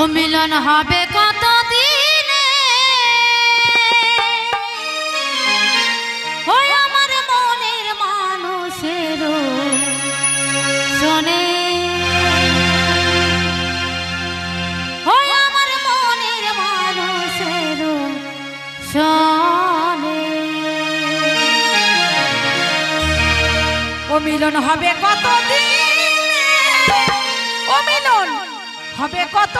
ও মিলন হবে কত দিনে ওই আমার মনের মানুষের শোনে। ওই আমার মনের মানুষের শোনে। ও মিলন হবে কত দিনে ও মিলন হবে কত